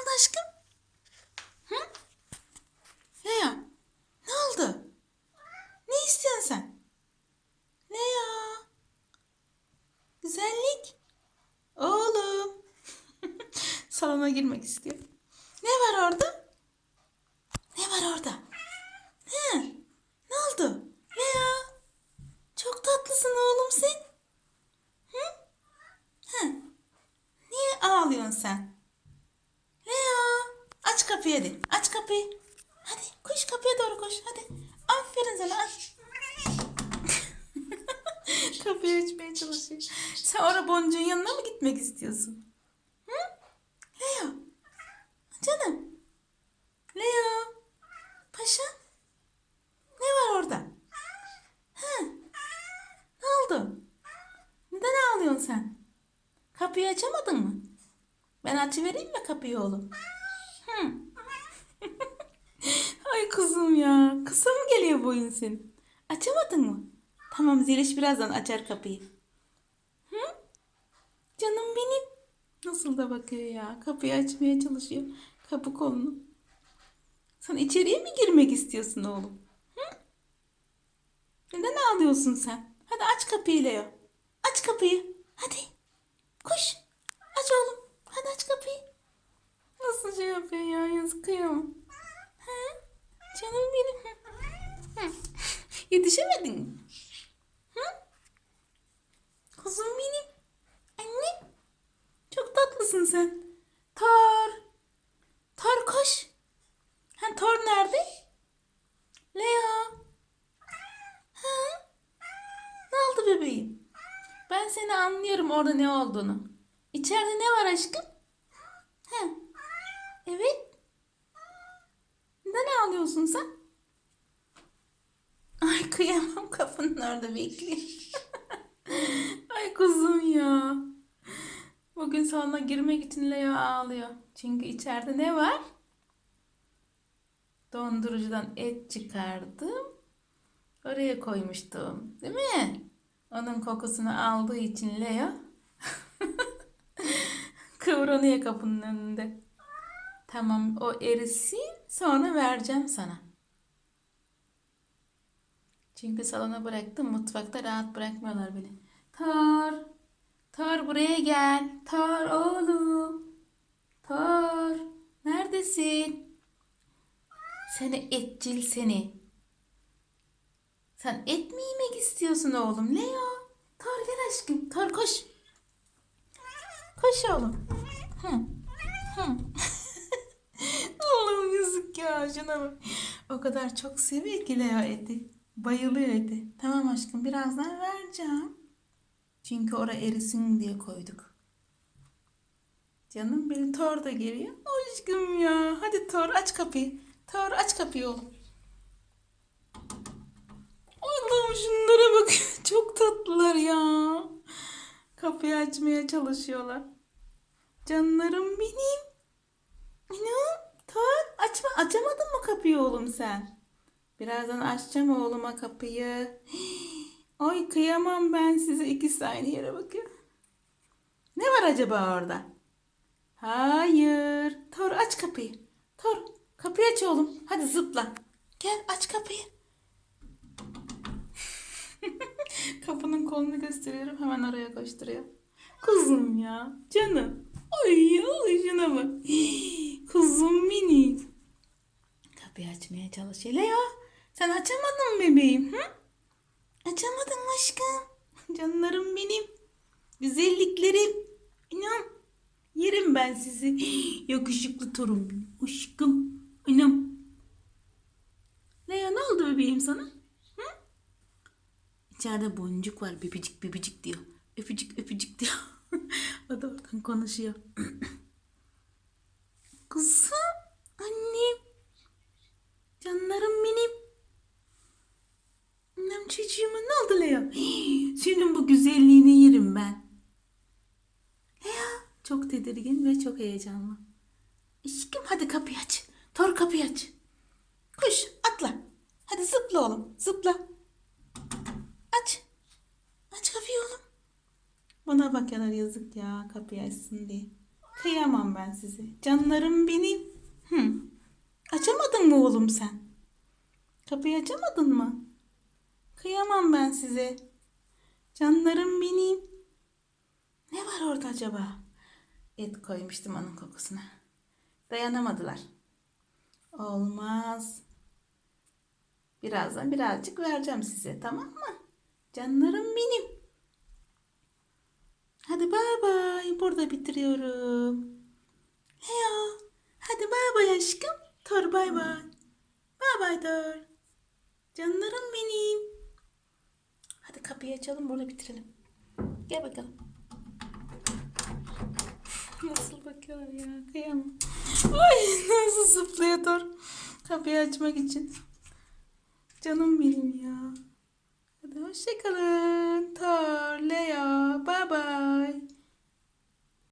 oldu aşkım? Hı? Lea ne oldu? Ne istiyorsun sen? Lea. Güzellik. Oğlum. Salona girmek istiyor. Ne var orada? Ne var orada? He? Ne oldu? Lea. Çok tatlısın oğlum sen. Hı? Hı? Niye ağlıyorsun sen? Lea. Aç kapıyı hadi. Aç kapıyı. Hadi koş kapıya doğru koş. Hadi. Aferin sana aç. kapıyı açmaya çalışıyor. Sen orada boncuğun yanına mı gitmek istiyorsun? Hı? Lea. Canım. Lea. Paşa. Ne var orada? Hı? Ne oldu? Neden ağlıyorsun sen? Kapıyı açamadın mı? Ben açıvereyim mi kapıyı oğlum? Ay kuzum ya. Kısa mı geliyor boyun senin? Açamadın mı? Tamam Zeliş birazdan açar kapıyı. Hı? Canım benim. Nasıl da bakıyor ya. Kapıyı açmaya çalışıyor. Kapı kolunu. Sen içeriye mi girmek istiyorsun oğlum? Hı? Neden ağlıyorsun sen? Hadi aç kapıyı Leo. Aç kapıyı. Hadi. Koş. Aç oğlum. Hadi aç kapıyı. Nasıl şey yapıyor ya? Kıyamam. Ha? Canım benim. Hı. Yetişemedin mi? Hı? Kuzum benim. Anne. Çok tatlısın sen. Tor. Tor koş. Ha, Tor nerede? Leo. Ha? Ne oldu bebeğim? Ben seni anlıyorum orada ne olduğunu. İçeride ne var aşkım? He. Evet. Neden ağlıyorsun sen? Ay kıyamam kapının orada bekliyor. Ay kuzum ya. Bugün salona girmek için Leo ağlıyor. Çünkü içeride ne var? Dondurucudan et çıkardım. Oraya koymuştum. Değil mi? Onun kokusunu aldığı için Leo kıvranıyor kapının önünde. Tamam o erisin sonra vereceğim sana. Çünkü salona bıraktım mutfakta rahat bırakmıyorlar beni. Tor, Tor buraya gel. Tor oğlum. Tor neredesin? Seni etçil seni. Sen et mi yemek istiyorsun oğlum? Leo. Tor gel aşkım. Tor koş. Koş oğlum. Hı. Bak. O kadar çok seviyor ki Leo eti. Bayılıyor eti. Tamam aşkım birazdan vereceğim. Çünkü oraya erisin diye koyduk. Canım benim Thor da geliyor. Aşkım ya. Hadi Thor aç kapıyı. Thor aç kapıyı oğlum. Allah'ım şunlara bak. Çok tatlılar ya. Kapıyı açmaya çalışıyorlar. Canlarım benim. Açma, açamadın mı kapıyı oğlum sen? Birazdan açacağım oğluma kapıyı. Ay kıyamam ben size ikisi aynı yere bakıyor. Ne var acaba orada? Hayır. Thor aç kapıyı. Thor kapıyı aç oğlum. Hadi zıpla. Gel aç kapıyı. Kapının kolunu gösteriyorum hemen oraya koşturuyor. Kuzum ya. Canım. Ay şuna bak. Kuzum mini. Kapıyı açmaya çalışıyor. Leo sen açamadın mı bebeğim? Hı? Açamadım aşkım. Canlarım benim. Güzelliklerim. İnan. Yerim ben sizi. Yakışıklı torun benim. Aşkım. İnan. Lea ne oldu bebeğim sana? Hı? İçeride boncuk var. Bebicik bebicik diyor. Öpücük öpücük diyor. o da oradan konuşuyor. Kızım. Annem. Canlarım benim. Annem ne oldu Lea? Senin bu güzelliğini yerim ben. Lea çok tedirgin ve çok heyecanlı. Aşkım hadi kapıyı aç. Tor kapıyı aç. Koş atla. Hadi zıpla oğlum zıpla. Aç. Aç kapıyı oğlum. Bana bakıyorlar yazık ya kapıyı açsın diye. Kıyamam ben size. Canlarım benim. Hı. Açamadın mı oğlum sen? Kapıyı açamadın mı? Kıyamam ben size. Canlarım benim. Ne var orada acaba? Et koymuştum onun kokusuna. Dayanamadılar. Olmaz. Birazdan birazcık vereceğim size tamam mı? Canlarım benim. Hadi bay bay. Burada bitiriyorum. Heyo. Hadi bay bay aşkım. Tor bay bay. Bay bay Tor. Canlarım benim. Hadi kapıyı açalım burada bitirelim. Gel bakalım. Nasıl bakıyor ya kıyamam. Ay nasıl zıplıyor Tor. Kapıyı açmak için. Canım benim ya. Hadi hoşçakalın. Tor, Leo, bye bye.